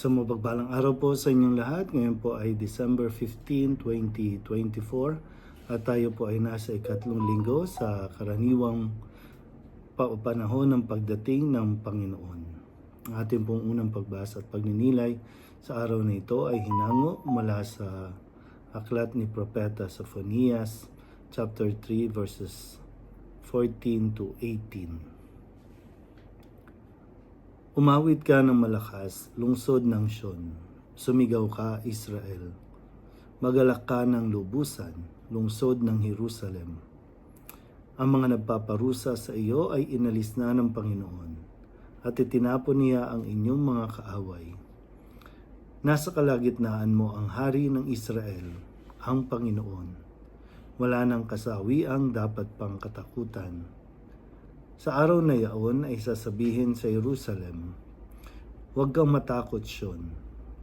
Sa mapagpalang araw po sa inyong lahat. Ngayon po ay December 15, 2024 at tayo po ay nasa ikatlong linggo sa karaniwang pa- panahon ng pagdating ng Panginoon. Ang ating pong unang pagbasa at pagninilay sa araw na ito ay hinango mula sa aklat ni Propeta Sophonias chapter 3 verses 14 to 18. Umawit ka ng malakas, lungsod ng Sion. Sumigaw ka, Israel. Magalak ka ng lubusan, lungsod ng Jerusalem. Ang mga nagpaparusa sa iyo ay inalis na ng Panginoon, at itinapon niya ang inyong mga kaaway. Nasa kalagitnaan mo ang hari ng Israel, ang Panginoon. Wala nang kasawiang dapat pang katakutan. Sa araw na yaon ay sasabihin sa Jerusalem, Huwag kang matakot, Sion.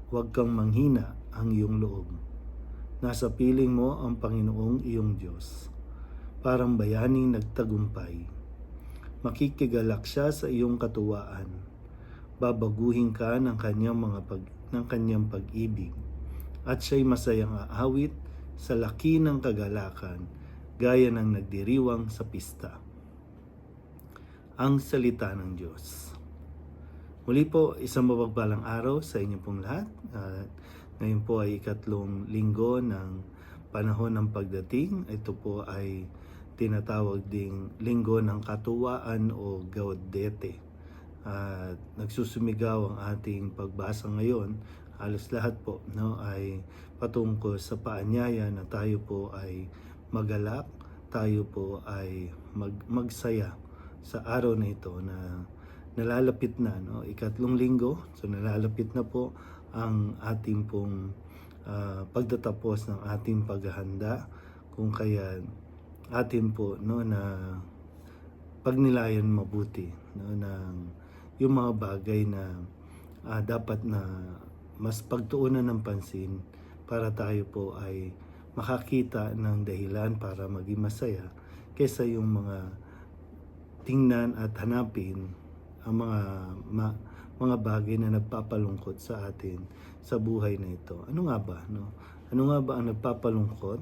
Huwag kang manghina ang iyong loob. Nasa piling mo ang Panginoong iyong Diyos. Parang bayaning nagtagumpay. Makikigalak siya sa iyong katuwaan. Babaguhin ka ng kanyang mga pag, ng kanyang pag-ibig. At siya'y masayang aawit sa laki ng kagalakan, gaya ng nagdiriwang sa pista ang salita ng Diyos. Muli po, isang mapagpalang araw sa inyo pong lahat. At ngayon po ay ikatlong linggo ng panahon ng pagdating. Ito po ay tinatawag ding linggo ng katuwaan o gaudete. At nagsusumigaw ang ating pagbasa ngayon. Halos lahat po no, ay patungkol sa paanyaya na tayo po ay magalak, tayo po ay mag, magsaya sa araw na ito na nalalapit na no? Ikatlong linggo so nalalapit na po ang ating pong ah, pagtatapos ng ating paghahanda. Kung kaya atin po no na pagnilayan mabuti no ng yung mga bagay na ah, dapat na mas pagtuunan ng pansin para tayo po ay makakita ng dahilan para maging masaya kaysa yung mga tingnan at hanapin ang mga ma- mga bagay na nagpapalungkot sa atin sa buhay na ito. Ano nga ba, no? Ano nga ba ang nagpapalungkot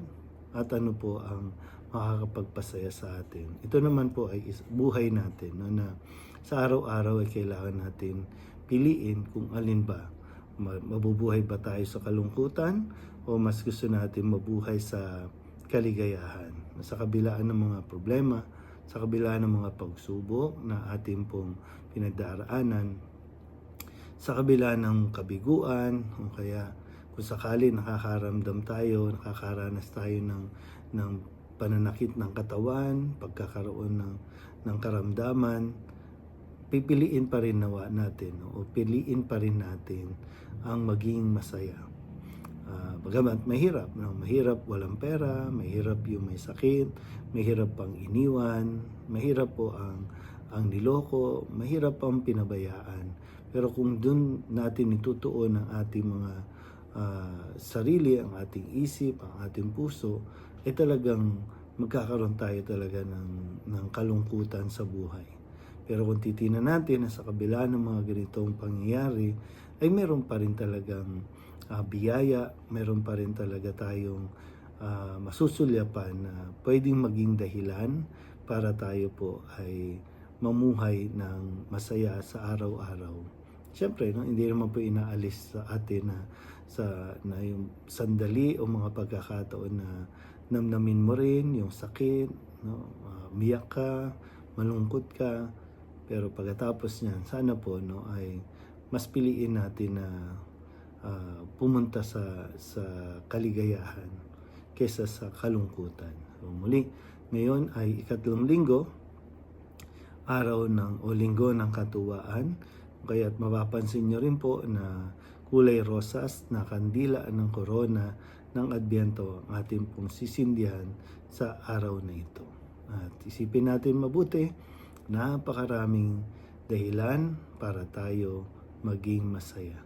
at ano po ang makakapagpasaya sa atin? Ito naman po ay is- buhay natin, no, na sa araw-araw ay kailangan natin piliin kung alin ba Ma- mabubuhay ba tayo sa kalungkutan o mas gusto natin mabuhay sa kaligayahan sa kabilaan ng mga problema sa kabila ng mga pagsubok na ating pong pinagdaraanan, sa kabila ng kabiguan, o kaya kung sakali nakakaramdam tayo, nakakaranas tayo ng, ng pananakit ng katawan, pagkakaroon ng, ng karamdaman, pipiliin pa rin nawa natin o piliin pa rin natin ang maging masaya. Uh, bagamat mahirap, no? mahirap walang pera, mahirap yung may sakit, mahirap pang iniwan, mahirap po ang ang niloko, mahirap ang pinabayaan. Pero kung dun natin itutuon ang ating mga uh, sarili, ang ating isip, ang ating puso, ay talagang magkakaroon tayo talaga ng, ng kalungkutan sa buhay. Pero kung titingnan natin na sa kabila ng mga ganitong pangyayari, ay meron pa rin talagang uh, biyaya, meron pa rin talaga tayong uh, masusulyapan na pwedeng maging dahilan para tayo po ay mamuhay ng masaya sa araw-araw. Siyempre, no, hindi naman po inaalis sa atin na sa na yung sandali o mga pagkakataon na namnamin mo rin yung sakit, no, uh, miyak ka, malungkot ka, pero pagkatapos niyan, sana po no ay mas piliin natin na uh, pumunta sa sa kaligayahan kaysa sa kalungkutan. So, muli, ngayon ay ikatlong linggo, araw ng o linggo ng katuwaan. Kaya't mapapansin nyo rin po na kulay rosas na kandila ng korona ng Adbyento ang ating pong sisindihan sa araw na ito. At isipin natin mabuti, napakaraming dahilan para tayo maging masaya.